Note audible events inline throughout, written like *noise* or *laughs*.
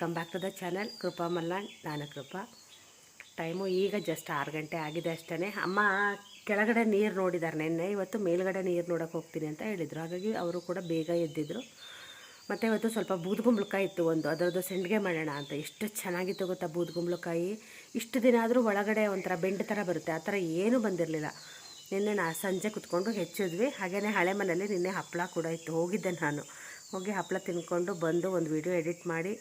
Welcome back to the channel Krupa Mallan ನಾನು Krupa time ಈಗ just ಆರು ಗಂಟೆ ಆಗಿದೆ ಅಷ್ಟೇ ಅಮ್ಮ, ಕೆಳಗಡೆ ನೀರು ನೋಡಿದ್ದಾರೆ ನೆನ್ನೆ. ಇವತ್ತು ಮೇಲ್ಗಡೆ ನೀರು ನೋಡೋಕೆ ಹೋಗ್ತೀನಿ ಅಂತ ಹೇಳಿದರು. ಹಾಗಾಗಿ ಅವರು ಕೂಡ ಬೇಗ ಎದ್ದಿದ್ರು. ಮತ್ತು ಇವತ್ತು ಸ್ವಲ್ಪ ಬೂದ್ಗುಂಬಳಕಾಯಿ ಇತ್ತು ಒಂದು. ಅದರದ್ದು ಸೆಂಡಿಗೆ ಮಾಡೋಣ ಅಂತ. ಎಷ್ಟು ಚೆನ್ನಾಗಿತ್ತು ಗೊತ್ತಾ ಬೂದ್ಗುಂಬಳಕಾಯಿ ಇಷ್ಟು ದಿನ ಆದರೂ ಒಳಗಡೆ ಒಂಥರ ಬೆಂಡ್ ಥರ ಬರುತ್ತೆ. ಆ ಥರ ಏನೂ ಬಂದಿರಲಿಲ್ಲ. ನಿನ್ನೆ ನಾ ಸಂಜೆ ಕುತ್ಕೊಂಡು ಹೆಚ್ಚಿದ್ವಿ. ಹಾಗೆಯೇ ಹಳೆ ಮನೆಯಲ್ಲಿ ನಿನ್ನೆ ಹಪ್ಪಳ ಕೂಡ ಇತ್ತು. ಹೋಗಿದ್ದೆ ನಾನು. ಹೋಗಿ ಹಪ್ಪಳ ತಿನ್ಕೊಂಡು ಬಂದು ಒಂದು ವಿಡಿಯೋ ಎಡಿಟ್ ಮಾಡಿ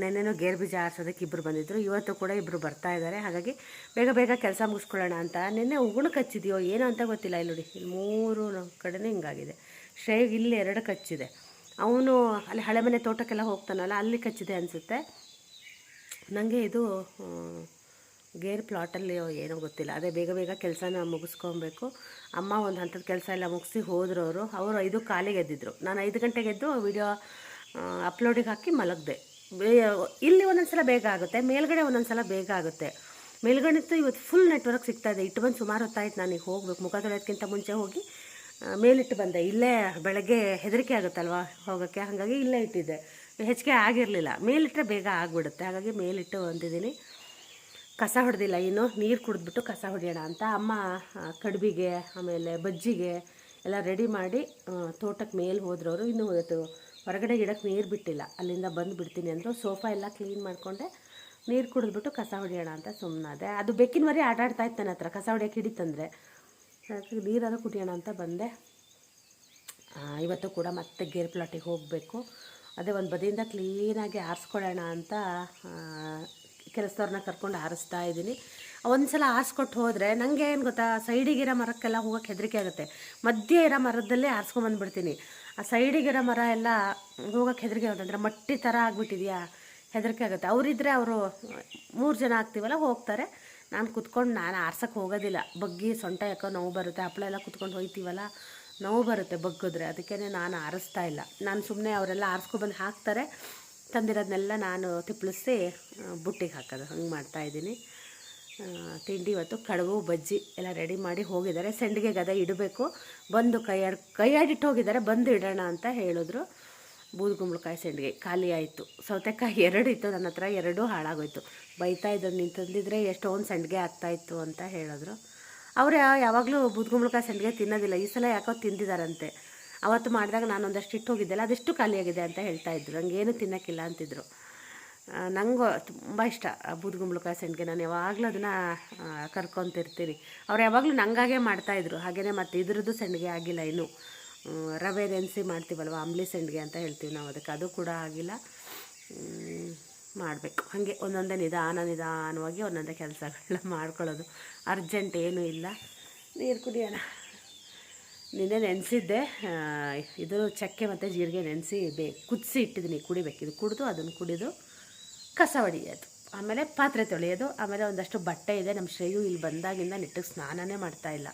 ನೆನ್ನೆನೂ ಗೇರ್ ಬೀಜ ಆರಿಸೋದಕ್ಕೆ ಇಬ್ಬರು ಬಂದಿದ್ದರು ಇವತ್ತು ಕೂಡ ಇಬ್ಬರು ಬರ್ತಾ ಇದ್ದಾರೆ. ಹಾಗಾಗಿ ಬೇಗ ಬೇಗ ಕೆಲಸ ಮುಗಿಸ್ಕೊಳ್ಳೋಣ ಅಂತ. ನಿನ್ನೆ ಉಗುಣ ಕಚ್ಚಿದೆಯೋ ಏನೋ ಅಂತ ಗೊತ್ತಿಲ್ಲ. ಇಲ್ಲಿ ನೋಡಿ, ಇಲ್ಲಿ ಮೂರು ಕಡೆನೇ ಹಿಂಗಾಗಿದೆ. ಶ್ರೇಗ್ ಇಲ್ಲಿ ಎರಡು ಕಚ್ಚಿದೆ. ಅವನು ಅಲ್ಲಿ ಹಳೆ ಮನೆ ತೋಟಕ್ಕೆಲ್ಲ ಹೋಗ್ತಾನಲ್ಲ, ಅಲ್ಲಿ ಕಚ್ಚಿದೆ ಅನಿಸುತ್ತೆ. ನನಗೆ ಇದು ಗೇರ್ ಪ್ಲಾಟಲ್ಲಿ ಏನೋ ಗೊತ್ತಿಲ್ಲ. ಅದೇ ಬೇಗ ಬೇಗ ಕೆಲಸನ ಮುಗಿಸ್ಕೊಬೇಕು. ಅಮ್ಮ ಒಂದು ಹಂತದ ಕೆಲಸ ಎಲ್ಲ ಮುಗಿಸಿ ಹೋದ್ರು ಅವರು. ಅವರು ಐದು ಕಾಲಿಗೆ ಎದ್ದಿದ್ರು. ನಾನು ಐದು ಗಂಟೆಗೆ ಎದ್ದು ವಿಡಿಯೋ ಅಪ್ಲೋಡಿಗೆ ಹಾಕಿ ಮಲಗಿದೆ. ಇಲ್ಲಿ ಒಂದೊಂದು ಸಲ ಬೇಗ ಆಗುತ್ತೆ, ಮೇಲ್ಗಡೆ ಒಂದೊಂದು ಸಲ ಬೇಗ ಆಗುತ್ತೆ. ಮೇಲ್ಗಡೆಂತೂ ಇವತ್ತು ಫುಲ್ ನೆಟ್ವರ್ಕ್ ಸಿಗ್ತಾ ಇದೆ, ಇಟ್ಟು ಬಂದು ಸುಮಾರು ಹೊತ್ತಾಯ್ತು ನಾನು ಈಗ ಹೋಗ್ಬೇಕು, ಮುಖ ತೊಳೆಯೋದಕ್ಕಿಂತ ಮುಂಚೆ ಹೋಗಿ ಮೇಲಿಟ್ಟು ಬಂದೆ. ಇಲ್ಲೇ ಬೆಳಗ್ಗೆ ಹೆದರಿಕೆ ಆಗುತ್ತಲ್ವ ಹೋಗೋಕ್ಕೆ? ಹಾಗಾಗಿ ಇಲ್ಲೇ ಇಟ್ಟಿದ್ದೆ. ಹೆಚ್ಚಿಗೆ ಆಗಿರಲಿಲ್ಲ. ಮೇಲಿಟ್ಟರೆ ಬೇಗ ಆಗಿಬಿಡುತ್ತೆ. ಹಾಗಾಗಿ ಮೇಲಿಟ್ಟು ಬಂದಿದ್ದೀನಿ. ಕಸ ಹೊಡೆದಿಲ್ಲ ಇನ್ನು. ನೀರು ಕುಡಿದ್ಬಿಟ್ಟು ಕಸ ಹೊಡೆಯೋಣ ಅಂತ ಅಮ್ಮ ಕಡುಬಿಗೆ, ಆಮೇಲೆ ಬಜ್ಜಿಗೆ ಎಲ್ಲ ರೆಡಿ ಮಾಡಿ ತೋಟಕ್ಕೆ ಮೇಲೆ ಹೋದ್ರವರು. ಇನ್ನೂ ಇವತ್ತು ಹೊರಗಡೆ ಗಿಡಕ್ಕೆ ನೀರು ಬಿಟ್ಟಿಲ್ಲ. ಅಲ್ಲಿಂದ ಬಂದು ಬಿಡ್ತೀನಿ ಅಂದರು ಸೋಫಾ ಎಲ್ಲ ಕ್ಲೀನ್ ಮಾಡಿಕೊಂಡೆ ನೀರು ಕುಡಿದ್ಬಿಟ್ಟು ಕಸ ಹೊಡೆಯೋಣ ಅಂತ ಸುಮ್ಮನಾದೆ ಅದು ಬೆಕ್ಕಿನ ಮರಿ ಆಟಾಡ್ತಾ ಇತ್ತು ನನ್ನ ಹತ್ರ. ಕಸ ಹೊಡೆಯೋಕೆ ಹಿಡಿತಂದರೆ. ನೀರಾದ್ರೂ ಕುಡಿಯೋಣ ಅಂತ ಬಂದೆ. ಇವತ್ತು ಕೂಡ ಮತ್ತೆ ಗೇರ್ ಪ್ಲಾಟಿಗೆ ಹೋಗಬೇಕು. ಅದೇ ಒಂದು ಬದಿಯಿಂದ ಕ್ಲೀನಾಗಿ ಆರಿಸ್ಕೊಳ್ಳೋಣ ಅಂತ ಕೆಲಸದವ್ರನ್ನ ಕರ್ಕೊಂಡು ಆರಿಸ್ತಾ ಇದ್ದೀನಿ. ಒಂದು ಸಲ ಆರಿಸ್ಕೊಟ್ಟು ಹೋದರೆ ನನಗೆ ಏನು ಗೊತ್ತಾ ಸೈಡಿಗಿರೋ ಮರಕ್ಕೆಲ್ಲ ಹೋಗೋಕ್ಕೆ ಹೆದರಿಕೆ ಆಗುತ್ತೆ. ಮಧ್ಯೆ ಇರೋ ಮರದಲ್ಲೇ ಆರಿಸ್ಕೊಂಬಂದ್ಬಿಡ್ತೀನಿ ಆ ಸೈಡಿಗಿರೋ ಮರ ಎಲ್ಲ ಹೋಗೋಕ್ಕೆ ಹೆದರಿಕೆ ಆಗುತ್ತೆ. ಮಟ್ಟಿ ಥರ ಆಗಿಬಿಟ್ಟಿದೆಯಾ? ಹೆದರಿಕೆ ಆಗುತ್ತೆ. ಅವರಿದ್ದರೆ ಅವರು ಮೂರು ಜನ ಆಗ್ತೀವಲ್ಲ, ಹೋಗ್ತಾರೆ. ನಾನು ಕುತ್ಕೊಂಡು ನಾನು ಆರ್ಸೋಕ್ಕೆ ಹೋಗೋದಿಲ್ಲ. ಬಗ್ಗಿ ಸೊಂಟ ಯಾಕೋ ನೋವು ಬರುತ್ತೆ. ಹಪ್ಪಳ ಎಲ್ಲ ಕುತ್ಕೊಂಡು ಹೋಯ್ತೀವಲ್ಲ, ನೋವು ಬರುತ್ತೆ ಬಗ್ಗಿದ್ರೆ. ಅದಕ್ಕೇ ನಾನು ಆರಿಸ್ತಾ ಇಲ್ಲ. ನಾನು ಸುಮ್ಮನೆ ಅವರೆಲ್ಲ ಆರಿಸ್ಕೊಬಂದು ಹಾಕ್ತಾರೆ. ತಂದಿರೋದನ್ನೆಲ್ಲ ನಾನು ತಿಪ್ಪಳಿಸಿ ಬುಟ್ಟಿಗೆ ಹಾಕೋದು. ಹಂಗೆ ಮಾಡ್ತಾಯಿದ್ದೀನಿ ತಿಂಡಿ ಇವತ್ತು ಕಡುಬು, ಬಜ್ಜಿ ಎಲ್ಲ ರೆಡಿ ಮಾಡಿ ಹೋಗಿದ್ದಾರೆ. ಸಂಡಿಗೆ ಗದ ಇಡಬೇಕು. ಬಂದು ಕೈಯಾಡ್ ಕೈಯಾಡಿಟ್ಟು ಹೋಗಿದ್ದಾರೆ. ಬಂದು ಇಡೋಣ ಅಂತ ಹೇಳಿದ್ರು. ಬೂದುಗುಂಬಳಕಾಯಿ ಸಂಡಿಗೆ ಖಾಲಿ ಆಯಿತು. ಸೌತೆಕಾಯಿ ಎರಡು ಇತ್ತು. ನನ್ನ ಹತ್ರ ಎರಡೂ ಹಾಳಾಗೋಯ್ತು. ಬೈತಾ ಇದ್ರು. ನೀನು ತಂದಿದ್ರೆ ಎಷ್ಟೊಂದು ಸಂಡಿಗೆ ಆಗ್ತಾಯಿತ್ತು ಅಂತ ಹೇಳಿದ್ರು. ಅವರು ಯಾವಾಗಲೂ ಬೂದುಗುಂಬಳಕಾಯಿ ಸಂಡಿಗೆ ತಿನ್ನೋದಿಲ್ಲ. ಈ ಸಲ ಯಾಕೋ ತಿಂದಿದ್ದಾರಂತೆ ಅವತ್ತು ಮಾಡಿದಾಗ ನಾನು ಒಂದಷ್ಟು ಇಟ್ಟು ಹೋಗಿದ್ದೆಲ್ಲ, ಅದೆಷ್ಟು ಖಾಲಿಯಾಗಿದೆ ಅಂತ ಹೇಳ್ತಾ ಇದ್ರು. ನನಗೇನು ತಿನ್ನೋಕ್ಕಿಲ್ಲ ಅಂತಿದ್ರು. ಆ, ನಂಗೂ ತುಂಬ ಇಷ್ಟ ಬೂದುಗುಂಬಳಕಾಯಿ ಸಂಡಿಗೆ ನಾನು ಯಾವಾಗಲೂ ಅದನ್ನು ಕರ್ಕೊತಿರ್ತೀನಿ. ಅವ್ರು ಯಾವಾಗಲೂ ನಂಗಾಗೆ ಮಾಡ್ತಾಯಿದ್ರು ಹಾಗೆಯೇ ಮತ್ತು ಇದ್ರದ್ದು ಸಂಡಿಗೆ ಆಗಿಲ್ಲ ಇನ್ನೂ. ರವೆ ನೆನೆಸಿ ಮಾಡ್ತೀವಲ್ವ ಅಂಬ್ಲಿ ಸಂಡಿಗೆ ಅಂತ ಹೇಳ್ತೀವಿ ನಾವು. ಅದಕ್ಕೆ ಅದು ಕೂಡ ಆಗಿಲ್ಲ. ಮಾಡಬೇಕು. ಹಾಗೆ ಒಂದೊಂದೇ ನಿಧಾನ ನಿಧಾನವಾಗಿ ಒಂದೊಂದೇ ಕೆಲಸಗಳನ್ನ ಮಾಡ್ಕೊಳ್ಳೋದು. ಅರ್ಜೆಂಟ್ ಏನೂ ಇಲ್ಲ. ನೀರು ಕುಡಿಯೋಣ. ನಿನ್ನೆ ನೆನೆಸಿದ್ದೆ ಇದು ಚಕ್ಕೆ ಮತ್ತು ಜೀರಿಗೆ ನೆನೆಸಿ ಬೇ ಕುದಿಸಿ ಇಟ್ಟಿದ್ದೀನಿ. ಕುಡಿಬೇಕು. ಇದು ಕುಡಿದು ಅದನ್ನು ಕುಡಿದು ಕಸ ಹೊಡಿಯೋದು ಆಮೇಲೆ ಪಾತ್ರೆ ತೊಳೆಯೋದು. ಆಮೇಲೆ ಒಂದಷ್ಟು ಬಟ್ಟೆ ಇದೆ. ನಮ್ಮ ಶ್ರೇಯು ಇಲ್ಲಿ ಬಂದಾಗಿಂದ ನೆಟ್ಟಿಗೆ ಸ್ನಾನನೇ ಮಾಡ್ತಾ ಇಲ್ಲ.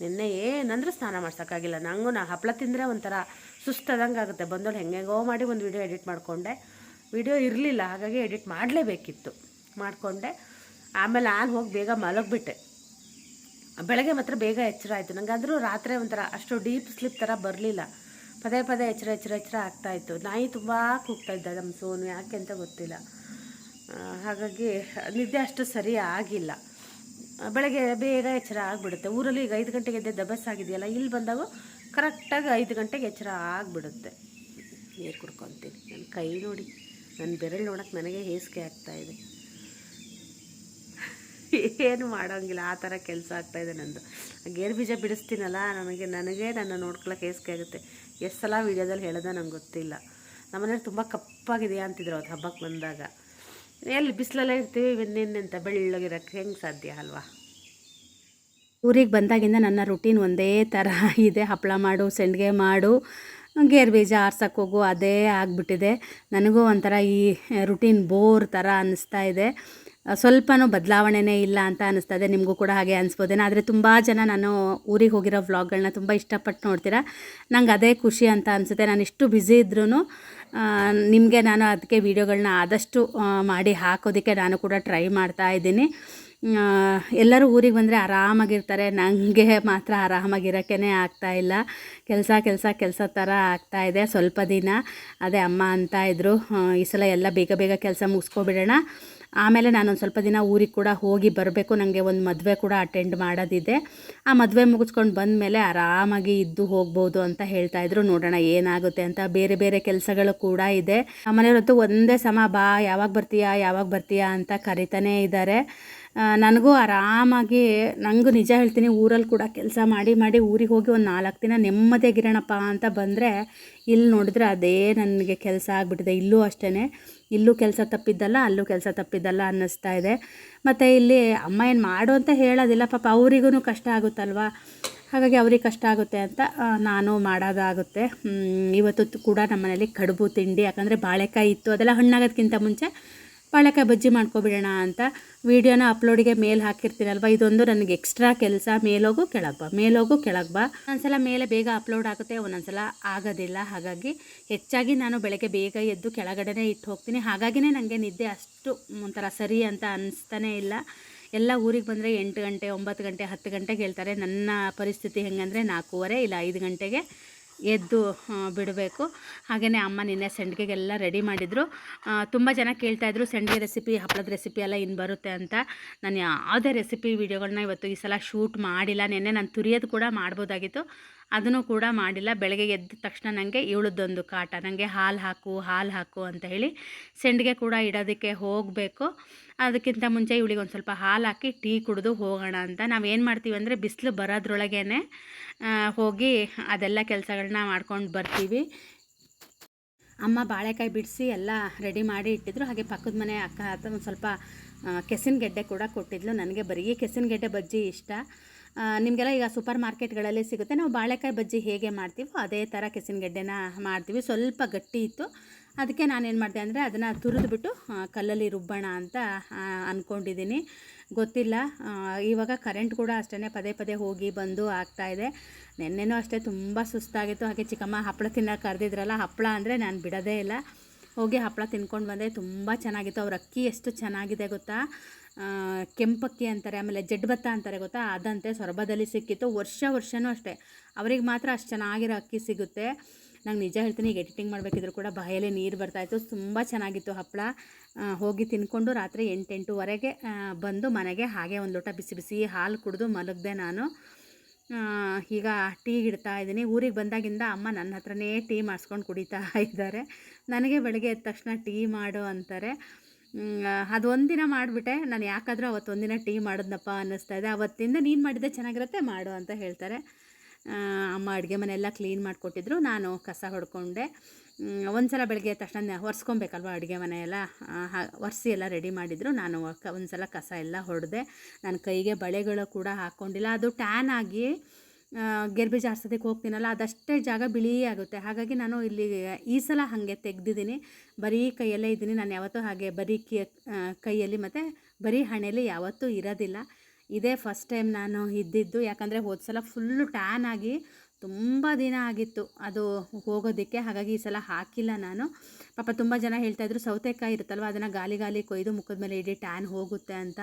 ನಿನ್ನೆ ಏನಂದ್ರೂ ಸ್ನಾನ ಮಾಡ್ಸೋಕ್ಕಾಗಿಲ್ಲ. ನನಗೂ ನಾ ಹಪ್ಪಳ ತಿಂದರೆ ಒಂಥರ ಸುಸ್ತಾದಂಗೆ ಆಗುತ್ತೆ. ಬಂದೋಳು ಹೆಂಗೆಂಗೋ ಮಾಡಿ ಒಂದು ವಿಡಿಯೋ ಎಡಿಟ್ ಮಾಡಿಕೊಂಡೆ. ವಿಡಿಯೋ ಇರಲಿಲ್ಲ. ಹಾಗಾಗಿ ಎಡಿಟ್ ಮಾಡಲೇಬೇಕಿತ್ತು. ಮಾಡಿಕೊಂಡೆ. ಆಮೇಲೆ ನಾನು ಹೋಗಿ ಬೇಗ ಮಲಗಿಬಿಟ್ಟೆ. ಬೆಳಗ್ಗೆ ಮಾತ್ರ ಬೇಗ ಎಚ್ಚರ ಆಯಿತು. ನನಗಾದರೂ ರಾತ್ರಿ ಒಂಥರ ಅಷ್ಟು ಡೀಪ್ ಸ್ಲಿಪ್ ಥರ ಬರಲಿಲ್ಲ. ಪದೇ ಪದೇ ಎಚ್ಚರ ಎಚ್ಚರ ಎಚ್ಚರ ಆಗ್ತಾಯಿತ್ತು ನಾಯಿ ತುಂಬ ಕೂಗ್ತಾ ಇದ್ದ ನಮ್ಮ ಸೋನು. ಯಾಕೆ ಅಂತ ಗೊತ್ತಿಲ್ಲ. ಹಾಗಾಗಿ ನಿದ್ದೆ ಅಷ್ಟು ಸರಿ ಆಗಿಲ್ಲ. ಬೆಳಗ್ಗೆ ಬೇಗ ಎಚ್ಚರ ಆಗಿಬಿಡುತ್ತೆ. ಊರಲ್ಲಿ ಈಗ ಐದು ಗಂಟೆಗೆ ಎದ್ದೆ ದಬಸ್ ಆಗಿದೆಯಲ್ಲ, ಇಲ್ಲಿ ಬಂದಾಗ ಕರೆಕ್ಟಾಗಿ ಐದು ಗಂಟೆಗೆ ಎಚ್ಚರ ಆಗಿಬಿಡುತ್ತೆ. ನೀರು ಕುಡ್ಕೊತೀನಿ. ನನ್ನ ಕೈ ನೋಡಿ ನನ್ನ ಬೆರಳು ನೋಡೋಕೆ ನನಗೆ ಹೇಸಿಗೆ ಆಗ್ತಾಯಿದೆ ಏನು ಮಾಡೋಂಗಿಲ್ಲ, ಆ ಥರ ಕೆಲಸ ಆಗ್ತಾಯಿದೆ ನಂದು. ಗೇರು ಬೀಜ ಬಿಡಿಸ್ತೀನಲ್ಲ ನನಗೆ ನನಗೆ ನನ್ನ ನೋಡ್ಕೊಳಕ್ಕೆ ಹೇಸಿಗೆ ಆಗುತ್ತೆ. ಎಷ್ಟು ಸಲ ವೀಡಿಯೋದಲ್ಲಿ ಹೇಳೋದ ನಂಗೆ ಗೊತ್ತಿಲ್ಲ. ನಮ್ಮನೇಲಿ ತುಂಬ ಕಪ್ಪಾಗಿದೆಯಾ ಅಂತಿದ್ರು ಅದು ಹಬ್ಬಕ್ಕೆ ಬಂದಾಗ. ಎಲ್ಲಿ ಬಿಸಿಲಲ್ಲೇ ಇರ್ತೀವಿ ಅಂತ ಬೆಳ್ಳಗಿರೋಕ್ಕೆ ಹೆಂಗೆ ಸಾಧ್ಯ ಅಲ್ವಾ? ಊರಿಗೆ ಬಂದಾಗಿಂದ ನನ್ನ ರುಟೀನ್ ಒಂದೇ ಥರ ಇದೆ. ಹಪ್ಪಳ ಮಾಡು, ಸಂಡಿಗೆ ಮಾಡು, ಗೇರು ಬೀಜ ಆರ್ಸಕ್ಕೆ ಹೋಗು, ಅದೇ ಆಗಿಬಿಟ್ಟಿದೆ. ನನಗೂ ಒಂಥರ ಈ ರುಟೀನ್ ಬೋರ್ ಥರ ಅನ್ನಿಸ್ತಾ ಇದೆ. ಸ್ವಲ್ಪನೂ ಬದಲಾವಣೆನೇ ಇಲ್ಲ ಅಂತ ಅನ್ನಿಸ್ತಾ ಇದೆ ನಿಮಗೂ ಕೂಡ ಹಾಗೆ ಅನಿಸ್ಬೋದೇನೋ. ಆದರೆ ತುಂಬ ಜನ ನಾನು ಊರಿಗೆ ಹೋಗಿರೋ ವ್ಲಾಗ್ಗಳನ್ನ ತುಂಬ ಇಷ್ಟಪಟ್ಟು ನೋಡ್ತೀರಾ? ನಂಗೆ ಅದೇ ಖುಷಿ ಅಂತ ಅನಿಸುತ್ತೆ. ನಾನು ಇಷ್ಟು ಬ್ಯುಸಿ ಇದ್ರೂ ನಿಮಗೆ ನಾನು ಅದಕ್ಕೆ ವೀಡಿಯೋಗಳನ್ನ ಆದಷ್ಟು ಮಾಡಿ ಹಾಕೋದಕ್ಕೆ ನಾನು ಕೂಡ ಟ್ರೈ ಮಾಡ್ತಾ ಇದ್ದೀನಿ. ಎಲ್ಲರೂ ಊರಿಗೆ ಬಂದರೆ ಆರಾಮಾಗಿರ್ತಾರೆ. ನನಗೆ ಮಾತ್ರ ಆರಾಮಾಗಿರೋಕ್ಕೇ ಆಗ್ತಾ ಇಲ್ಲ. ಕೆಲಸ ಕೆಲಸ ಕೆಲಸ ಥರ ಇದೆ. ಸ್ವಲ್ಪ ದಿನ. ಅದೇ ಅಮ್ಮ ಅಂತ ಇದ್ದರು ಈ ಸಲ ಎಲ್ಲ ಬೇಗ ಬೇಗ ಕೆಲಸ ಮುಗಿಸ್ಕೊಬಿಡೋಣ. ಆಮೇಲೆ ನಾನೊಂದು ಸ್ವಲ್ಪ ದಿನ ಊರಿಗೆ ಕೂಡ ಹೋಗಿ ಬರಬೇಕು. ನನಗೆ ಒಂದು ಮದುವೆ ಕೂಡ ಅಟೆಂಡ್ ಮಾಡೋದಿದೆ. ಆ ಮದುವೆ ಮುಗಿಸ್ಕೊಂಡು ಬಂದ ಮೇಲೆ ಆರಾಮಾಗಿ ಇದ್ದು ಹೋಗ್ಬೋದು ಅಂತ ಹೇಳ್ತಾ ಇದ್ರು. ನೋಡೋಣ ಏನಾಗುತ್ತೆ ಅಂತ ಬೇರೆ ಬೇರೆ ಕೆಲಸಗಳು ಕೂಡ ಇದೆ. ಆ ಮನೆಯವ್ರತ್ತು ಒಂದೇ ಸಮ, ಬಾ, ಯಾವಾಗ ಬರ್ತೀಯಾ ಯಾವಾಗ ಬರ್ತೀಯಾ ಅಂತ ಕರಿತಾನೇ ಇದ್ದಾರೆ ನನಗೂ ಆರಾಮಾಗಿ ನನಗೂ ನಿಜ ಹೇಳ್ತೀನಿ ಊರಲ್ಲಿ ಕೂಡ ಕೆಲಸ ಮಾಡಿ ಮಾಡಿ ಊರಿಗೆ ಹೋಗಿ ಒಂದು ನಾಲ್ಕು ದಿನ ನೆಮ್ಮದಿಯಾಗಿರೋಣಪ್ಪ ಅಂತ ಬಂದರೆ ಇಲ್ಲಿ ನೋಡಿದ್ರೆ ಅದೇ ನನಗೆ ಕೆಲಸ ಆಗಿಬಿಟ್ಟಿದೆ. ಇಲ್ಲೂ ಅಷ್ಟೇ ಇಲ್ಲೂ ಕೆಲಸ ತಪ್ಪಿದ್ದಲ್ಲ, ಅಲ್ಲೂ ಕೆಲಸ ತಪ್ಪಿದ್ದಲ್ಲ ಅನ್ನಿಸ್ತಾ ಇದೆ. ಮತ್ತು ಇಲ್ಲಿ ಅಮ್ಮ ಏನು ಮಾಡು ಅಂತ ಹೇಳೋದಿಲ್ಲ, ಪಾಪ ಅವರಿಗೂ ಕಷ್ಟ ಆಗುತ್ತಲ್ವ? ಹಾಗಾಗಿ ಅವ್ರಿಗೆ ಕಷ್ಟ ಆಗುತ್ತೆ ಅಂತ ನಾನು ಮಾಡೋದಾಗುತ್ತೆ. ಇವತ್ತು ಕೂಡ ನಮ್ಮ ಮನೇಲಿ ಕಡುಬು ತಿಂಡಿ, ಯಾಕಂದರೆ ಬಾಳೆಕಾಯಿ ಇತ್ತು, ಅದೆಲ್ಲ ಹಣ್ಣಾಗೋದಕ್ಕಿಂತ ಮುಂಚೆ ಬಾಳೆಕಾಯಿ ಬಜ್ಜಿ ಮಾಡ್ಕೊಬಿಡೋಣ ಅಂತ ವೀಡಿಯೋನ ಅಪ್ಲೋಡಿಗೆ ಮೇಲ್ ಹಾಕಿರ್ತೀನಲ್ವ? ಇದೊಂದು ನನಗೆ ಎಕ್ಸ್ಟ್ರಾ ಕೆಲಸ. ಮೇಲೋಗು ಕೆಳಗೆ ಬಾ ಮೇಲೋಗು ಕೆಳಗೆ ಬಾ ಒಂದ್ಸಲ ಮೇಲೆ ಬೇಗ ಅಪ್ಲೋಡ್ ಆಗುತ್ತೆ, ಒಂದೊಂದ್ಸಲ ಆಗೋದಿಲ್ಲ. ಹಾಗಾಗಿ ಹೆಚ್ಚಾಗಿ ನಾನು ಬೆಳಗ್ಗೆ ಬೇಗ ಎದ್ದು ಕೆಳಗಡೆನೇ ಇಟ್ಟು ಹೋಗ್ತೀನಿ. ಹಾಗಾಗಿನೇ ನನಗೆ ನಿದ್ದೆ ಅಷ್ಟು ಒಂಥರ ಸರಿ ಅಂತ ಅನಿಸ್ತಾನೇ ಇಲ್ಲ. ಎಲ್ಲ ಊರಿಗೆ ಬಂದರೆ ಎಂಟು ಗಂಟೆ, ಒಂಬತ್ತು ಗಂಟೆ, ಹತ್ತು ಗಂಟೆಗೆ ಹೇಳ್ತಾರೆ, ನನ್ನ ಪರಿಸ್ಥಿತಿ ಹೆಂಗಂದರೆ ನಾಲ್ಕೂವರೆ ಇಲ್ಲ ಐದು ಗಂಟೆಗೆ ಎದ್ದು ಬಿಡಬೇಕು. ಹಾಗೆಯೇ ಅಮ್ಮ ನಿನ್ನೆ ಸಂಡಿಗೆಗೆಲ್ಲ ರೆಡಿ ಮಾಡಿದರು. ತುಂಬ ಜನ ಕೇಳ್ತಾಯಿದ್ರು ಸಂಡಿಗೆ ರೆಸಿಪಿ ಹಪ್ಪಳದ ರೆಸಿಪಿ ಎಲ್ಲ ಇನ್ನು ಬರುತ್ತೆ ಅಂತ. ನಾನು ಯಾವುದೇ ರೆಸಿಪಿ ವೀಡಿಯೋಗಳನ್ನ ಇವತ್ತು ಈ ಸಲ ಶೂಟ್ ಮಾಡಿಲ್ಲ. ನಿನ್ನೆ ನಾನು ತುರಿಯೋದು ಕೂಡ ಮಾಡ್ಬೋದಾಗಿತ್ತು. ಅದನ್ನು ಕೂಡ ಮಾಡಿಲ್ಲ. ಬೆಳಗ್ಗೆ ಎದ್ದ ತಕ್ಷಣ ನನಗೆ ಇವಳದ್ದೊಂದು ಕಾಟ. ನನಗೆ ಹಾಲು ಹಾಕು ಹಾಲು ಹಾಕು ಅಂತ ಹೇಳಿ ಸೆಂಡಿಗೆ ಕೂಡ ಇಡೋದಕ್ಕೆ ಹೋಗಬೇಕು. ಅದಕ್ಕಿಂತ ಮುಂಚೆ ಇವಳಿಗೆ ಒಂದು ಸ್ವಲ್ಪ ಹಾಲು ಹಾಕಿ ಟೀ ಕುಡಿದು ಹೋಗೋಣ ಅಂತ. ನಾವು ಏನು ಮಾಡ್ತೀವಿ ಅಂದರೆ ಬಿಸಿಲು ಬರೋದ್ರೊಳಗೇ ಹೋಗಿ ಅದೆಲ್ಲ ಕೆಲಸಗಳನ್ನ ಮಾಡ್ಕೊಂಡು ಬರ್ತೀವಿ. ಅಮ್ಮ ಬಾಳೆಕಾಯಿ ಬಿಡಿಸಿ ಎಲ್ಲ ರೆಡಿ ಮಾಡಿ ಇಟ್ಟಿದ್ರು. ಹಾಗೆ ಪಕ್ಕದ ಮನೆ ಅಕ್ಕ ಹತ್ರ ಒಂದು ಸ್ವಲ್ಪ ಕೆಸಿನ ಗೆಡ್ಡೆ ಕೂಡ ಕೊಟ್ಟಿದ್ಲು. ನನಗೆ ಬರೀ ಕೆಸಿನ ಗೆಡ್ಡೆ ಬಜ್ಜಿ ಇಷ್ಟ. ನಿಮಗೆಲ್ಲ ಈಗ ಸೂಪರ್ ಮಾರ್ಕೆಟ್ಗಳಲ್ಲಿ ಸಿಗುತ್ತೆ. ನಾವು ಬಾಳೆಕಾಯಿ ಬಜ್ಜಿ ಹೇಗೆ ಮಾಡ್ತೀವೋ ಅದೇ ಥರ ಕೆಸಿನ ಗೆಡ್ಡೆನ ಮಾಡ್ತೀವಿ. ಸ್ವಲ್ಪ ಗಟ್ಟಿ ಇತ್ತು. ಅದಕ್ಕೆ ನಾನೇನು ಮಾಡಿದೆ ಅಂದರೆ ಅದನ್ನು ತುರಿದ್ಬಿಟ್ಟು ಕಲ್ಲಲ್ಲಿ ರುಬ್ಬೋಣ ಅಂತ ಅಂದ್ಕೊಂಡಿದ್ದೀನಿ ಗೊತ್ತಿಲ್ಲ. ಇವಾಗ ಕರೆಂಟ್ ಕೂಡ ಅಷ್ಟೇ ಪದೇ ಪದೇ ಹೋಗಿ ಬಂದು ಆಗ್ತಾ ಇದೆ. ನಿನ್ನೆನೂ ಅಷ್ಟೇ ತುಂಬ ಸುಸ್ತಾಗಿತ್ತು. ಹಾಗೆ ಚಿಕ್ಕಮ್ಮ ಹಪ್ಪಳ ತಿನ್ನೋಕೆ ಕರೆದಿದ್ರಲ್ಲ, ಹಪ್ಪಳ ಅಂದರೆ ನಾನು ಬಿಡೋದೇ ಇಲ್ಲ. ಹೋಗಿ ಹಪ್ಪಳ ತಿನ್ಕೊಂಡು ಬಂದೆ. ತುಂಬ ಚೆನ್ನಾಗಿತ್ತು. ಅವ್ರ ಅಕ್ಕಿ ಎಷ್ಟು ಚೆನ್ನಾಗಿದೆ ಗೊತ್ತಾ? ಕೆಂಪಕ್ಕಿ ಅಂತಾರೆ, ಆಮೇಲೆ ಜಡ್ಬತ್ತ ಅಂತಾರೆ ಗೊತ್ತಾ? ಅದಂತೆ ಸೊರಬದಲ್ಲಿ ಸಿಕ್ಕಿತ್ತು. ವರ್ಷ ವರ್ಷವೂ ಅಷ್ಟೇ. ಅವ್ರಿಗೆ ಮಾತ್ರ ಅಷ್ಟು ಚೆನ್ನಾಗಿರೋ ಅಕ್ಕಿ ಸಿಗುತ್ತೆ. ನಂಗೆ ನಿಜ ಹೇಳ್ತೀನಿ, ಈಗ ಎಡಿಟಿಂಗ್ ಮಾಡಬೇಕಿದ್ರು ಕೂಡ ಬಾಯಲ್ಲಿ ನೀರು ಬರ್ತಾಯಿತ್ತು ತುಂಬ ಚೆನ್ನಾಗಿತ್ತು ಹಪ್ಪಳ. ಹೋಗಿ ತಿನ್ಕೊಂಡು ರಾತ್ರಿ ಎಂಟೆಂಟುವರೆಗೆ ಬಂದು ಮನೆಗೆ ಹಾಗೆ ಒಂದು ಲೋಟ ಬಿಸಿ ಬಿಸಿ ಹಾಲು ಕುಡಿದು ಮಲಗಿದೆ ನಾನು. ಈಗ ಟೀ ಇಡ್ತಾ ಇದ್ದೀನಿ. ಊರಿಗೆ ಬಂದಾಗಿಂದ ಅಮ್ಮ ನನ್ನ ಹತ್ರನೇ ಟೀ ಮಾಡಿಸ್ಕೊಂಡು ಕುಡಿತಾ ಇದ್ದಾರೆ. ನನಗೆ ಬೆಳಗ್ಗೆ ಎದ್ದ ತಕ್ಷಣ ಟೀ ಮಾಡು ಅಂತಾರೆ. ಅದು ಒಂದಿನ ಮಾಡಿಬಿಟ್ಟೆ. ನಾನು ಯಾಕಾದರೂ ಅವತ್ತು ಒಂದಿನ ಟೀ ಮಾಡಿದ್ನಪ್ಪ ಅನ್ನಿಸ್ತಾ ಇದೆ. ಅವತ್ತಿಂದ ನೀನು ಮಾಡಿದ್ದೆ ಚೆನ್ನಾಗಿರುತ್ತೆ, ಮಾಡು ಅಂತ ಹೇಳ್ತಾರೆ. ಅಮ್ಮ ಅಡುಗೆ ಮನೆಯೆಲ್ಲ ಕ್ಲೀನ್ ಮಾಡಿಕೊಟ್ಟಿದ್ರು. ನಾನು ಕಸ ಹೊಡ್ಕೊಂಡೆ. ಒಂದು ಸಲ ಬೆಳಗ್ಗೆ ತಕ್ಷಣ ಒರೆಸ್ಕೊಬೇಕಲ್ವ ಅಡುಗೆ ಮನೆಯೆಲ್ಲ? ಒರೆಸಿ ಎಲ್ಲ ರೆಡಿ ಮಾಡಿದ್ರು. ನಾನು ಕ ಒಂದು ಸಲ ಕಸ ಎಲ್ಲ ಹೊಡೆದೆ. ನನ್ನ ಕೈಗೆ ಬಳೆಗಳು ಕೂಡ ಹಾಕ್ಕೊಂಡಿಲ್ಲ ಅದು ಟ್ಯಾನ್ ಆಗಿ ಗೆರ್ಬೀಜ ಆರ್ಸೋದಕ್ಕೆ ಹೋಗ್ತೀನಲ್ಲ ಅದಷ್ಟೇ ಜಾಗ ಬಿಳಿ ಆಗುತ್ತೆ. ಹಾಗಾಗಿ ನಾನು ಇಲ್ಲಿ ಈ ಸಲ ಹಾಗೆ ತೆಗ್ದಿದ್ದೀನಿ. ಬರೀ ಕೈಯಲ್ಲೇ ಇದ್ದೀನಿ. ನಾನು ಯಾವತ್ತೂ ಹಾಗೆ ಬರೀ ಕಿ ಆ, ಕೈಯಲ್ಲಿ ಮತ್ತು ಬರೀ ಹಣೆಯಲ್ಲಿ ಯಾವತ್ತೂ ಇರೋದಿಲ್ಲ. ಇದೇ ಫಸ್ಟ್ ಟೈಮ್ ನಾನು ಇದ್ದಿದ್ದು. ಯಾಕಂದರೆ ಹೋದ ಸಲ ಫುಲ್ಲು ಟ್ಯಾನ್ ಆಗಿ ತುಂಬ ದಿನ ಆಗಿತ್ತು ಅದು ಹೋಗೋದಕ್ಕೆ. ಹಾಗಾಗಿ ಈ ಸಲ ಹಾಕಿಲ್ಲ ನಾನು. ಪಾಪ ತುಂಬ ಜನ ಹೇಳ್ತಾಯಿದ್ರು ಸೌತೆಕಾಯಿ ಇರುತ್ತಲ್ವ ಅದನ್ನು ಗಾಲಿ ಗಾಲಿ ಕೊಯ್ದು ಮುಖದ ಮೇಲೆ ಇಡೀ ಟ್ಯಾನ್ ಹೋಗುತ್ತೆ ಅಂತ.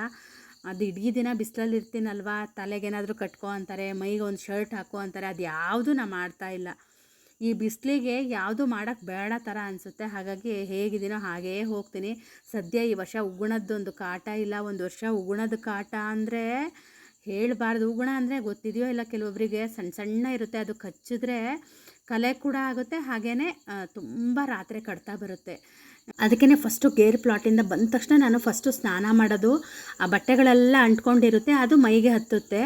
ಅದು ಇಡೀ ದಿನ ಬಿಸಿಲಲ್ಲಿ ಇರ್ತೀನಲ್ವಾ ತಲೆಗೇನಾದರೂ ಕಟ್ಕೊ ಅಂತಾರೆ, ಮೈಗೆ ಒಂದು ಶರ್ಟ್ ಹಾಕೋ ಅಂತಾರೆ, ಅದು ಯಾವುದೂ ನಾ ಮಾಡ್ತಾ ಇಲ್ಲ. ಈ ಬಿಸಿಲಿಗೆ ಯಾವುದು ಮಾಡೋಕ್ಕೆ ಬೇಡ ಥರ ಅನಿಸುತ್ತೆ. ಹಾಗಾಗಿ ಹೇಗಿದ್ದೀನೋ ಹಾಗೇ ಹೋಗ್ತೀನಿ. ಸದ್ಯ ಈ ವರ್ಷ ಉಗುಣದ್ದೊಂದು ಕಾಟ ಇಲ್ಲ. ಒಂದು ವರ್ಷ ಉಗುಣದ ಕಾಟ ಅಂದರೆ ಹೇಳಬಾರ್ದು. ಉಗುಣ ಅಂದರೆ ಗೊತ್ತಿದೆಯೋ ಇಲ್ಲ ಕೆಲವೊಬ್ಬರಿಗೆ ಸಣ್ಣ ಸಣ್ಣ ಇರುತ್ತೆ. ಅದು ಕಚ್ಚಿದ್ರೆ ಕಲೆ ಕೂಡ ಆಗುತ್ತೆ ಹಾಗೆಯೇ ತುಂಬ ರಾತ್ರಿ ಕಡ್ತಾ ಬರುತ್ತೆ. ಅದಕ್ಕೇ ಫಸ್ಟು ಗೇರ್ ಪ್ಲಾಟಿಂದ ಬಂದ ತಕ್ಷಣ ನಾನು ಫಸ್ಟು ಸ್ನಾನ ಮಾಡೋದು, ಆ ಬಟ್ಟೆಗಳೆಲ್ಲ ಅಂಟ್ಕೊಂಡಿರುತ್ತೆ, ಅದು ಮೈಗೆ ಹತ್ತುತ್ತೆ.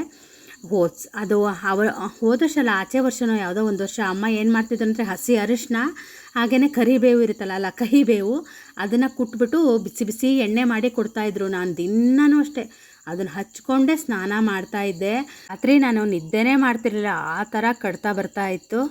ಹೋದ್ಸ್, ಅದು ಅವ ಹೋದ ವರ್ಷ ಅಲ್ಲ, ಆಚೆ ವರ್ಷನೋ ಯಾವುದೋ ಒಂದು ವರ್ಷ ಅಮ್ಮ ಏನು ಮಾಡ್ತಿದ್ರು ಅಂದರೆ ಹಸಿ ಅರಿಶಿನ ಹಾಗೇ ಕರಿಬೇವು ಇರುತ್ತಲ್ಲ ಅಲ್ಲ ಕಹಿಬೇವು ಅದನ್ನು ಕುಟ್ಬಿಟ್ಟು ಬಿಸಿ ಬಿಸಿ ಎಣ್ಣೆ ಮಾಡಿ ಕೊಡ್ತಾಯಿದ್ರು ನಾನು ದಿನನೂ ಅಷ್ಟೇ. ಅದನ್ನು ಹಚ್ಕೊಂಡೇ ಸ್ನಾನ ಮಾಡ್ತಾ ಇದ್ದೆ. ರಾತ್ರಿ ನಾನು ನಿದ್ದೆನೇ ಮಾಡ್ತಿರಲಿಲ್ಲ, ಆ ಥರ ಕಡ್ತಾ ಬರ್ತಾ ಇತ್ತು.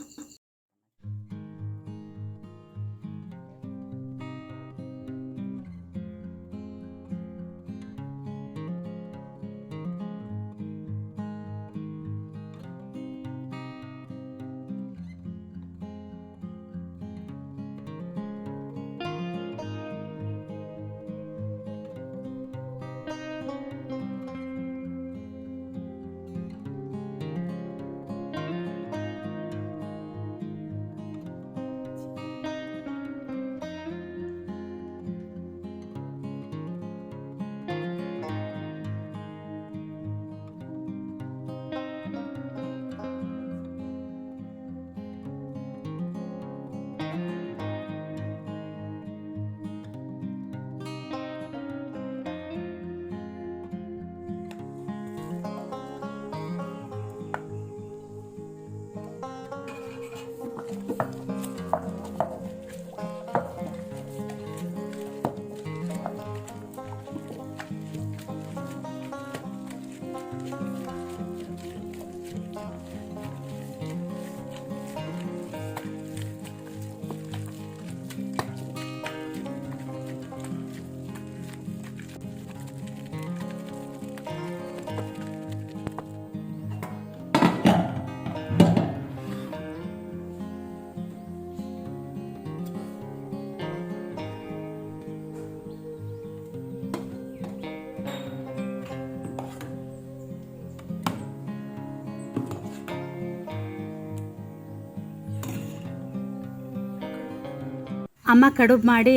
ಅಮ್ಮ ಕಡುಬು ಮಾಡಿ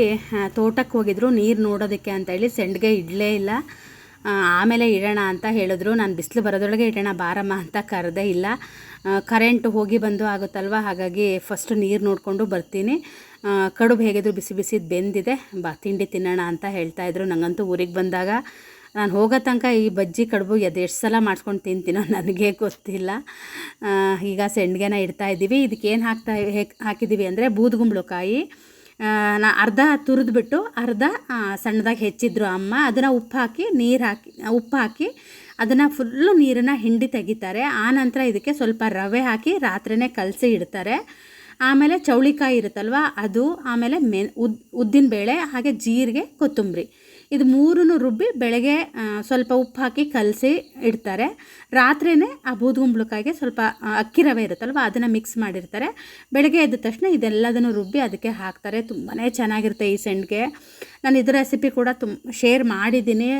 ತೋಟಕ್ಕೆ ಹೋಗಿದ್ರು. ನೀರು ನೋಡೋದಕ್ಕೆ ಅಂತೇಳಿ ಸೆಂಡ್ಗೆ ಇಡಲೇ ಇಲ್ಲ. ಆಮೇಲೆ ಇಡೋಣ ಅಂತ ಹೇಳಿದ್ರು. ನಾನು ಬಿಸಿಲು ಬರೋದ್ರೊಳಗೆ ಇಡೋಣ, ಬಾರಮ್ಮ ಅಂತ ಕರೆದೇ ಇಲ್ಲ. ಕರೆಂಟ್ ಹೋಗಿ ಬಂದು ಆಗುತ್ತಲ್ವ? ಹಾಗಾಗಿ ಫಸ್ಟ್ ನೀರು ನೋಡಿಕೊಂಡು ಬರ್ತೀನಿ. ಕಡುಬು ಹೇಗಿದ್ರು ಬಿಸಿ ಬಿಸಿದು ಬೆಂದಿದೆ. ಬಾ, ತಿಂಡಿ ತಿನ್ನೋಣ ಅಂತ ಹೇಳ್ತಾ ಇದ್ರು. ನಂಗಂತೂ ಊರಿಗೆ ಬಂದಾಗ ನಾನು ಹೋಗೋ ತನಕ ಈ ಬಜ್ಜಿ ಕಡುಬು ಅದು ಎಷ್ಟು ಸಲ ಮಾಡ್ಕೊಂಡು ತಿಂತೀನೋ ನನಗೆ ಗೊತ್ತಿಲ್ಲ. ಈಗ ಸೆಂಡ್ಗೆನ ಇಡ್ತಾ ಇದ್ದೀವಿ ಇದಕ್ಕೇನು ಹಾಕ್ತಾ ಹೇಗೆ ಹಾಕಿದ್ದೀವಿ ಅಂದರೆ ಬೂದುಗುಂಬಳಕಾಯಿ ನಾ ಅರ್ಧ ತುರಿದ್ಬಿಟ್ಟು ಅರ್ಧ ಸಣ್ಣದಾಗಿ ಹೆಚ್ಚಿದ್ರು ಅಮ್ಮ. ಅದನ್ನು ಉಪ್ಪು ಹಾಕಿ ನೀರು ಹಾಕಿ ಉಪ್ಪು ಹಾಕಿ ಅದನ್ನು ಫುಲ್ಲು ನೀರನ್ನು ಹಿಂಡಿ ತೆಗಿತಾರೆ. ಆನಂತರ ಇದಕ್ಕೆ ಸ್ವಲ್ಪ ರವೆ ಹಾಕಿ ರಾತ್ರಿನೇ ಕಲಸಿ ಇಡ್ತಾರೆ. ಆಮೇಲೆ ಚೌಳಿಕಾಯಿ ಇರುತ್ತಲ್ವ, ಅದು, ಆಮೇಲೆ ಮೆ, ಉದ್, ಉದ್ದಿನ ಬೇಳೆ, ಹಾಗೆ ಜೀರಿಗೆ, ಕೊತ್ತಂಬರಿ. ಇದು ಮೂರನ್ನು ರುಬ್ಬಿ ಬೆಳಗ್ಗೆ ಸ್ವಲ್ಪ ಉಪ್ಪು ಹಾಕಿ ಕಲಸಿ ಇಡ್ತಾರೆ. ರಾತ್ರಿಯೇ ಆ ಬೂದುಗುಂಬಳಕಾಯಿಗೆ ಸ್ವಲ್ಪ ಅಕ್ಕಿ ರವೆ ಇರುತ್ತಲ್ವ, ಅದನ್ನು ಮಿಕ್ಸ್ ಮಾಡಿರ್ತಾರೆ. ಬೆಳಗ್ಗೆ ಎದ್ದ ತಕ್ಷಣ ಇದೆಲ್ಲದನ್ನು ರುಬ್ಬಿ ಅದಕ್ಕೆ ಹಾಕ್ತಾರೆ. ತುಂಬಾ ಚೆನ್ನಾಗಿರುತ್ತೆ ಈ ಸೆಂಡ್ಗೆ. ನಾನು ಇದರ ರೆಸಿಪಿ ಕೂಡ ತುಂಬ ಶೇರ್ ಮಾಡಿದ್ದೀನಿ.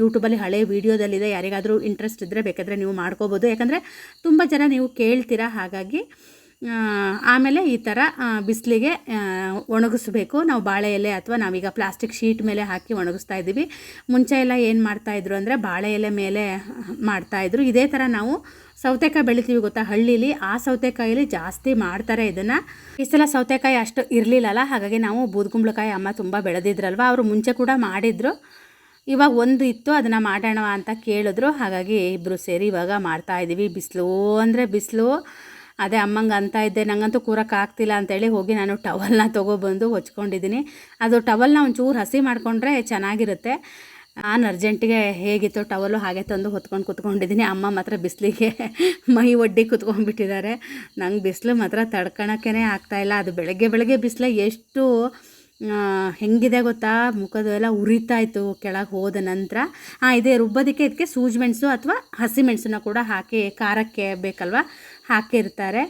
ಯೂಟ್ಯೂಬಲ್ಲಿ ಹಳೆ ವೀಡಿಯೋದಲ್ಲಿದೆ ಯಾರಿಗಾದರೂ ಇಂಟ್ರೆಸ್ಟ್ ಇದ್ದರೆ ಬೇಕಾದರೆ ನೀವು ಮಾಡ್ಕೋಬೋದು. ಯಾಕಂದರೆ ತುಂಬ ಜನ ನೀವು ಕೇಳ್ತೀರಾ ಹಾಗಾಗಿ ಆಮೇಲೆ ಈ ಥರ ಬಿಸಿಲಿಗೆ ಒಣಗಿಸ್ಬೇಕು. ನಾವು ಬಾಳೆ ಎಲೆ ಅಥವಾ ನಾವೀಗ ಪ್ಲಾಸ್ಟಿಕ್ ಶೀಟ್ ಮೇಲೆ ಹಾಕಿ ಒಣಗಿಸ್ತಾ ಇದ್ದೀವಿ. ಮುಂಚೆ ಎಲ್ಲ ಏನು ಮಾಡ್ತಾಯಿದ್ರು ಅಂದರೆ ಬಾಳೆ ಎಲೆ ಮೇಲೆ ಮಾಡ್ತಾಯಿದ್ರು ಇದೇ ಥರ ನಾವು ಸೌತೆಕಾಯಿ ಬೆಳಿತೀವಿ ಗೊತ್ತಾ ಹಳ್ಳಿಲಿ. ಆ ಸೌತೆಕಾಯಲ್ಲಿ ಜಾಸ್ತಿ ಮಾಡ್ತಾರೆ ಇದನ್ನು. ಈ ಸಲ ಸೌತೆಕಾಯಿ ಅಷ್ಟು ಇರಲಿಲ್ಲಲ್ಲ, ಹಾಗಾಗಿ ನಾವು ಬೂದ್ಗುಂಬಳಕಾಯಿ ಅಮ್ಮ ತುಂಬ ಬೆಳೆದಿದ್ರಲ್ವ, ಅವರು ಮುಂಚೆ ಕೂಡ ಮಾಡಿದರು. ಇವಾಗ ಒಂದು ಇತ್ತು, ಅದನ್ನು ಮಾಡೋಣ ಅಂತ ಕೇಳಿದ್ರು. ಹಾಗಾಗಿ ಇಬ್ಬರು ಸೇರಿ ಇವಾಗ ಮಾಡ್ತಾಯಿದ್ದೀವಿ ಬಿಸಿಲು ಅಂದರೆ ಬಿಸಿಲು. ಅದೇ ಅಮ್ಮಂಗೆ ಅಂತ ಇದ್ದೆ, ನಂಗಂತೂ ಕೂರಕ್ಕೆ ಆಗ್ತಿಲ್ಲ ಅಂತೇಳಿ ಹೋಗಿ ನಾನು ಟವಲ್ನ ತೊಗೊಬಂದು ಹೊಚ್ಕೊಂಡಿದ್ದೀನಿ. ಅದು ಟವಲ್ನ ಒಂಚೂರು ಹಸಿ ಮಾಡಿಕೊಂಡ್ರೆ ಚೆನ್ನಾಗಿರುತ್ತೆ. ನಾನು ಅರ್ಜೆಂಟಿಗೆ ಹೇಗಿತ್ತು ಟವಲು ಹಾಗೆ ತಂದು ಹೊತ್ಕೊಂಡು ಕುತ್ಕೊಂಡಿದ್ದೀನಿ. ಅಮ್ಮ ಮಾತ್ರ ಬಿಸಿಲಿಗೆ *laughs* ಮೈ ಒಡ್ಡಿ ಕುತ್ಕೊಂಡ್ಬಿಟ್ಟಿದ್ದಾರೆ. ನಂಗೆ ಬಿಸಿಲು ಮಾತ್ರ ತಡ್ಕೊಳಕ್ಕೇ ಆಗ್ತಾಯಿಲ್ಲ ಅದು ಬೆಳಗ್ಗೆ ಬೆಳಗ್ಗೆ ಬಿಸಿಲು ಎಷ್ಟು ಹೆಂಗಿದೆ ಗೊತ್ತಾ? ಮುಖದೆಲ್ಲ ಉರಿತಾ ಇತ್ತು ಕೆಳಗೆ ಹೋದ ನಂತರ. ಇದೇ ರುಬ್ಬೋದಕ್ಕೆ ಇದಕ್ಕೆ ಸೂಜಿ ಮೆಣಸು ಅಥವಾ ಹಸಿಮೆಣಸನ್ನ ಕೂಡ ಹಾಕಿ, ಖಾರಕ್ಕೆ ಬೇಕಲ್ವ? ಹಾಕಿರ್ತಾರೆ.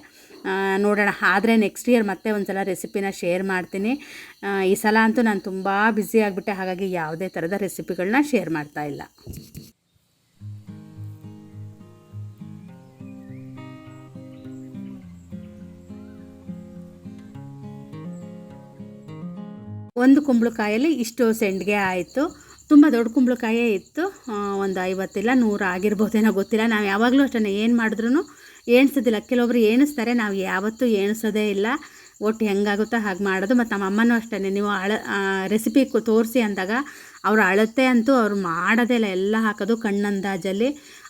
ನೋಡೋಣ. ಆದರೆ ನೆಕ್ಸ್ಟ್ ಇಯರ್ ಮತ್ತೆ ಒಂದು ಸಲ ರೆಸಿಪಿನ ಶೇರ್ ಮಾಡ್ತೀನಿ. ಈ ಸಲ ಅಂತೂ ನಾನು ತುಂಬ ಬ್ಯುಸಿ ಆಗಿಬಿಟ್ಟೆ. ಹಾಗಾಗಿ ಯಾವುದೇ ಥರದ ರೆಸಿಪಿಗಳನ್ನ ಶೇರ್ ಮಾಡ್ತಾ ಇಲ್ಲ. ಒಂದು ಕುಂಬಳಕಾಯಲ್ಲಿ ಇಷ್ಟು ಸೆಂಡ್ಗೆ ಆಯಿತು. ತುಂಬ ದೊಡ್ಡ ಕುಂಬಳಕಾಯೇ ಇತ್ತು. ಒಂದು ಐವತ್ತಿಲ್ಲ ನೂರು ಆಗಿರ್ಬೋದೇನೋ ಗೊತ್ತಿಲ್ಲ. ನಾವು ಯಾವಾಗಲೂ ಅಷ್ಟೇ ಏನು ಮಾಡಿದ್ರೂ ಎಣಿಸೋದಿಲ್ಲ ಕೆಲವೊಬ್ರು ಎಣಿಸ್ತಾರೆ ನಾವು ಯಾವತ್ತೂ ಎಣಿಸೋದೇ ಇಲ್ಲ. ಒಟ್ಟು ಹೆಂಗಾಗುತ್ತೋ ಹಾಗೆ ಮಾಡೋದು. ಮತ್ತು ನಮ್ಮ ಅಮ್ಮನೂ ಅಷ್ಟೇ ನೀವು ಅಳ ರೆಸಿಪಿ ತೋರಿಸಿ ಅಂದಾಗ ಅವ್ರು ಅಳತೆ ಅಂತೂ ಅವ್ರು ಮಾಡೋದೇ ಇಲ್ಲ. ಎಲ್ಲ ಹಾಕೋದು ಕಣ್ಣಂದಾಜಲ್ಲಿ.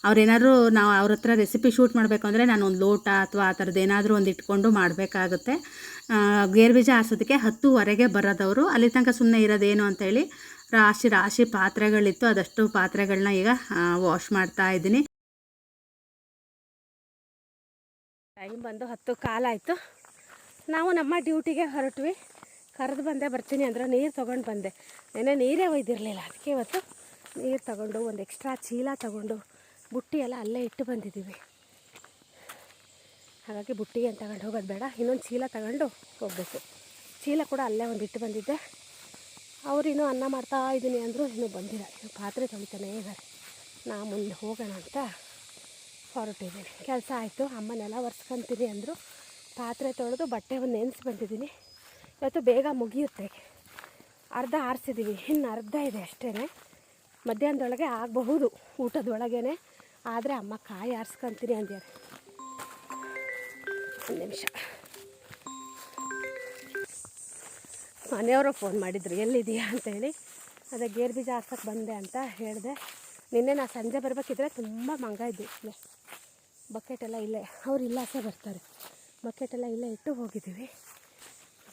ಅವ್ರೇನಾದ್ರು ನಾವು ಅವ್ರ ಹತ್ರ ರೆಸಿಪಿ ಶೂಟ್ ಮಾಡಬೇಕು ಅಂದರೆ ನಾನು ಒಂದು ಲೋಟ ಅಥವಾ ಆ ಥರದ್ದು ಏನಾದರೂ ಒಂದು ಇಟ್ಕೊಂಡು ಮಾಡಬೇಕಾಗುತ್ತೆ. ಗೇರು ಬೀಜ ಹಾರಿಸೋದಕ್ಕೆ ಹತ್ತುವರೆಗೆ ಬರೋದವರು. ಅಲ್ಲಿ ತನಕ ಸುಮ್ಮನೆ ಇರೋದೇನು ಅಂತೇಳಿ ರಾಶಿ ರಾಶಿ ಪಾತ್ರೆಗಳಿತ್ತು. ಅದಷ್ಟು ಪಾತ್ರೆಗಳನ್ನ ಈಗ ವಾಶ್ ಮಾಡ್ತಾ ಇದ್ದೀನಿ. ಟೈಮ್ ಬಂದು ಹತ್ತು ಕಾಲಾಯಿತು ನಾವು ನಮ್ಮ ಡ್ಯೂಟಿಗೆ ಹೊರಟ್ವಿ. ಕರೆದು ಬಂದೆ, ಬರ್ತೀನಿ ಅಂದ್ರೆ ನೀರು ತೊಗೊಂಡು ಬಂದೆ. ನೆನೆ ನೀರೇ ಒಯ್ದಿರಲಿಲ್ಲ. ಅದಕ್ಕೆ ಇವತ್ತು ನೀರು ತಗೊಂಡು, ಒಂದು ಎಕ್ಸ್ಟ್ರಾ ಚೀಲ ತಗೊಂಡು ಬುಟ್ಟಿ ಎಲ್ಲ ಅಲ್ಲೇ ಇಟ್ಟು ಬಂದಿದ್ದೀವಿ. ಹಾಗಾಗಿ ಬುಟ್ಟಿ ಏನು ತಗೊಂಡು ಹೋಗೋದು ಬೇಡ. ಇನ್ನೊಂದು ಚೀಲ ತಗೊಂಡು ಹೋಗಬೇಕು. ಚೀಲ ಕೂಡ ಅಲ್ಲೇ ಒಂದು ಇಟ್ಟು ಬಂದಿದ್ದೆ. ಅವ್ರು ಇನ್ನೂ ಅನ್ನ ಮಾಡ್ತಾ ಇದ್ದೀನಿ ಅಂದರು ಇನ್ನೂ ಬಂದಿಲ್ಲ. ಇನ್ನು ಪಾತ್ರೆ ತೊಳಿತಾನೆ ಇದ್ದಾರೆ ನಾ ಮುಂದೆ ಹೋಗೋಣ ಅಂತ ಹೊರಟಿದ್ದೀನಿ ಕೆಲಸ ಆಯಿತು. ಅಮ್ಮನೆಲ್ಲ ಒರೆಸ್ಕೊಂತೀನಿ ಅಂದರು. ಪಾತ್ರೆ ತೊಳೆದು ಬಟ್ಟೆ ಒಂದು ನೆನೆಸಿ ಬಂದಿದ್ದೀನಿ. ಇವತ್ತು ಬೇಗ ಮುಗಿಯುತ್ತೆ. ಅರ್ಧ ಆರಿಸಿದ್ದೀವಿ ಇನ್ನು ಅರ್ಧ ಇದೆ ಅಷ್ಟೇ ಮಧ್ಯಾಹ್ನದೊಳಗೆ ಆಗಬಹುದು ಊಟದೊಳಗೇ ಆದರೆ ಅಮ್ಮ ಕಾಯಿ ಆರಿಸ್ಕೊಂತೀನಿ ಅಂದ್ಯಾರೆ. ಒಂದು ನಿಮಿಷ. ಮನೆಯವರು ಫೋನ್ ಮಾಡಿದ್ರು ಎಲ್ಲಿದೆಯಾ ಅಂತೇಳಿ ಅದೇ ಗೇರ್ ಬೀಜ ಹಾರ್ಸಕ್ಕೆ ಬಂದೆ ಅಂತ ಹೇಳಿದೆ. ನಿನ್ನೆ ನಾ ಸಂಜೆ ಬರಬೇಕಿದ್ರೆ ತುಂಬ ಮಂಗ ಇದ್ದು ಇಲ್ಲೇ ಬಕೆಟ್ ಎಲ್ಲ ಇಲ್ಲೇ, ಅವ್ರು ಇಲ್ಲಾಸೆ ಬರ್ತಾರೆ. ಬಕೆಟ್ ಎಲ್ಲ ಇಲ್ಲೇ ಇಟ್ಟು ಹೋಗಿದ್ದೀವಿ.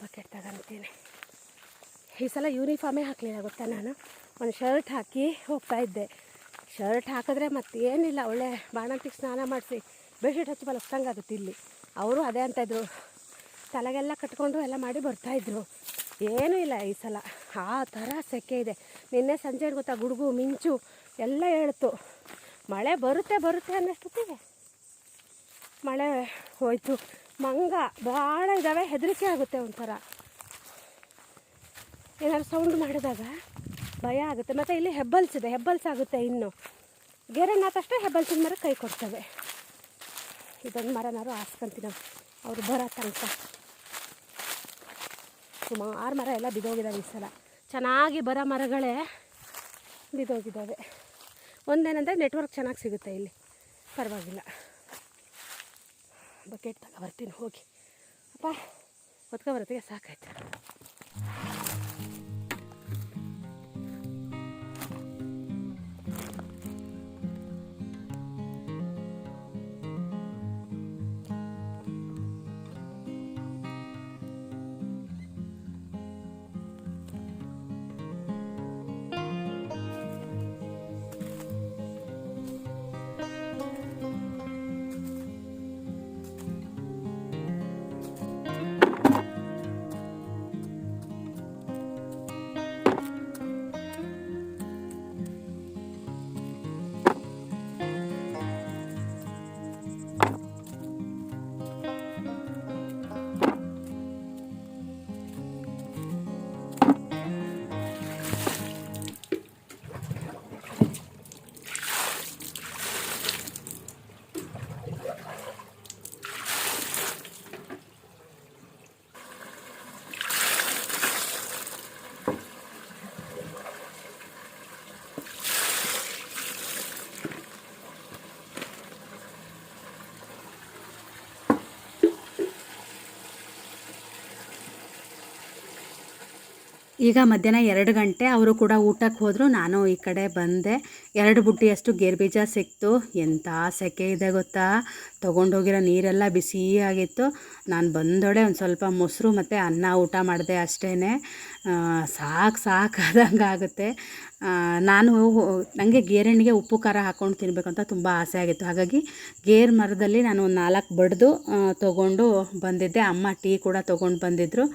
ಬಕೆಟ್ ತಗೊಂತೀನಿ ಈ ಸಲ ಯೂನಿಫಾರ್ಮೇ ಹಾಕಲಿಲ್ಲ, ಗೊತ್ತಾ ನಾನು? ಒಂದು ಶರ್ಟ್ ಹಾಕಿ ಹೋಗ್ತಾ ಇದ್ದೆ. ಶರ್ಟ್ ಹಾಕಿದ್ರೆ ಮತ್ತೇನಿಲ್ಲ, ಒಳ್ಳೆ ಬಾಣಂತಿಗೆ ಸ್ನಾನ ಮಾಡಿಸಿ ಬೆಡ್ಶೀಟ್ ಹಚ್ಚಿ ಮಲಗ್ಸಂಗಾಗುತ್ತೆ ಇಲ್ಲಿ. ಅವರು ಅದೇ ಅಂತ ಇದ್ರು. ತಲೆಗೆಲ್ಲ ಕಟ್ಕೊಂಡು ಎಲ್ಲ ಮಾಡಿ ಬರ್ತಾಯಿದ್ರು ಏನೂ ಇಲ್ಲ ಈ ಸಲ. ಆ ಥರ ಸೆಕೆ ಇದೆ. ನಿನ್ನೆ ಸಂಜೆ ಗೊತ್ತಾ, ಗುಡುಗು, ಮಿಂಚು ಎಲ್ಲ ಹೇಳ್ತು. ಮಳೆ ಬರುತ್ತೆ ಬರುತ್ತೆ ಅನ್ನೋಷ್ಟೊತ್ತಿಗೆ ಮಳೆ ಹೋಯ್ತು. ಮಂಗ ಭಾಳ ಇದ್ದಾವೆ ಹೆದರಿಕೆ ಆಗುತ್ತೆ ಒಂಥರ. ಏನಾದ್ರು ಸೌಂಡ್ ಮಾಡಿದಾಗ ಭಯ ಆಗುತ್ತೆ. ಮತ್ತು ಇಲ್ಲಿ ಹೆಬ್ಬಲ್ಸ್ ಇದೆ, ಹೆಬ್ಬಲ್ಸ್ ಆಗುತ್ತೆ ಇನ್ನು. ಗೆರೆನಾಥಷ್ಟೇ ಹೆಬ್ಬಲ್ಸಿನ ಮರ ಕೈ ಕೊಡ್ತವೆ. ಇದೊಂದು ಮರನಾರು ಹಾಸ್ಕೊಂತೀನಿ ಅವ್ರು ಬರೋ ತನಕ ಸುಮಾರು ಮರ ಎಲ್ಲ ಬಿದ್ದೋಗಿದ್ದಾವೆ ಈ ಸಲ. ಚೆನ್ನಾಗಿ ಬರೋ ಮರಗಳೇ ಬಿದ್ದೋಗಿದ್ದಾವೆ ಒಂದೇನಂದರೆ ನೆಟ್ವರ್ಕ್ ಚೆನ್ನಾಗಿ ಸಿಗುತ್ತೆ ಇಲ್ಲಿ. ಪರವಾಗಿಲ್ಲ. ಬಕೆಟ್ ತಗೋ ಬರ್ತೀನಿ ಹೋಗಿ. ಅಪ್ಪ ಹೊತ್ಕೊ ಬರೋತ್ತಿಗೆ ಸಾಕಾಯ್ತು. ಈಗ ಮಧ್ಯಾಹ್ನ ಎರಡು ಗಂಟೆ ಅವರು ಕೂಡ ಊಟಕ್ಕೆ ಹೋದರು. ನಾನು ಈ ಕಡೆ ಬಂದೆ. ಎರಡು ಬುಟ್ಟಿಯಷ್ಟು ಗೇರುಬೀಜ ಸಿಕ್ತು. ಎಂಥ ಸೆಕೆ ಇದೆ ಗೊತ್ತಾ? ತೊಗೊಂಡೋಗಿರೋ ನೀರೆಲ್ಲ ಬಿಸಿ ಆಗಿತ್ತು. ನಾನು ಬಂದೊಡೆ ಒಂದು ಸ್ವಲ್ಪ ಮೊಸರು ಮತ್ತು ಅನ್ನ ಊಟ ಮಾಡಿದೆ ಅಷ್ಟೇ ಸಾಕು ಸಾಕಾದಂಗೆ ಆಗುತ್ತೆ. ನಾನು ನನಗೆ ಗೇರೆಣ್ಣಿಗೆ ಉಪ್ಪು, ಖಾರ ಹಾಕ್ಕೊಂಡು ಅಂತ ತುಂಬ ಆಸೆ ಆಗಿತ್ತು. ಹಾಗಾಗಿ ಗೇರ್ ಮರದಲ್ಲಿ ನಾನು ಒಂದು ನಾಲ್ಕು ಬಡಿದು ತೊಗೊಂಡು ಬಂದಿದ್ದೆ. ಅಮ್ಮ ಟೀ ಕೂಡ ತೊಗೊಂಡು ಬಂದಿದ್ದರು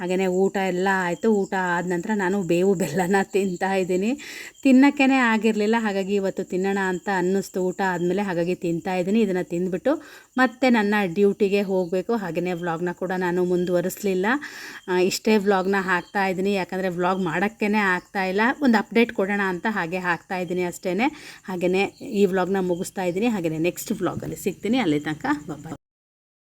ಹಾಗೆಯೇ ಊಟ ಎಲ್ಲ ಆಯಿತು. ಊಟ ಆದ ನಂತರ ನಾನು ಬೇವು ಬೆಲ್ಲನ ತಿಂತಾ ಇದ್ದೀನಿ. ತಿನ್ನೋಕ್ಕೇ ಆಗಿರಲಿಲ್ಲ. ಹಾಗಾಗಿ ಇವತ್ತು ತಿನ್ನೋಣ ಅಂತ ಅನ್ನಿಸ್ತು. ಊಟ ಆದಮೇಲೆ ಹಾಗಾಗಿ ತಿಂತಾ ಇದ್ದೀನಿ. ಇದನ್ನು ತಿಂದುಬಿಟ್ಟು ಮತ್ತೆ ನನ್ನ ಡ್ಯೂಟಿಗೆ ಹೋಗಬೇಕು. ಹಾಗೆಯೇ ವ್ಲಾಗ್ನ ಕೂಡ ನಾನು ಮುಂದುವರಿಸಲಿಲ್ಲ. ಇಷ್ಟೇ ವ್ಲಾಗ್ನ ಹಾಕ್ತಾ ಇದ್ದೀನಿ. ಯಾಕಂದರೆ ವ್ಲಾಗ್ ಮಾಡೋಕ್ಕೇ ಇಲ್ಲ. ಒಂದು ಅಪ್ಡೇಟ್ ಕೊಡೋಣ ಅಂತ ಹಾಗೆ ಹಾಕ್ತಾ ಇದ್ದೀನಿ ಅಷ್ಟೇ ಹಾಗೆಯೇ ಈ ವ್ಲಾಗ್ನ ಮುಗಿಸ್ತಾ ಇದ್ದೀನಿ. ಹಾಗೆಯೇ ನೆಕ್ಸ್ಟ್ ವ್ಲಾಗಲ್ಲಿ ಸಿಗ್ತೀನಿ. ಅಲ್ಲಿ ತನಕ ಬಾಯ್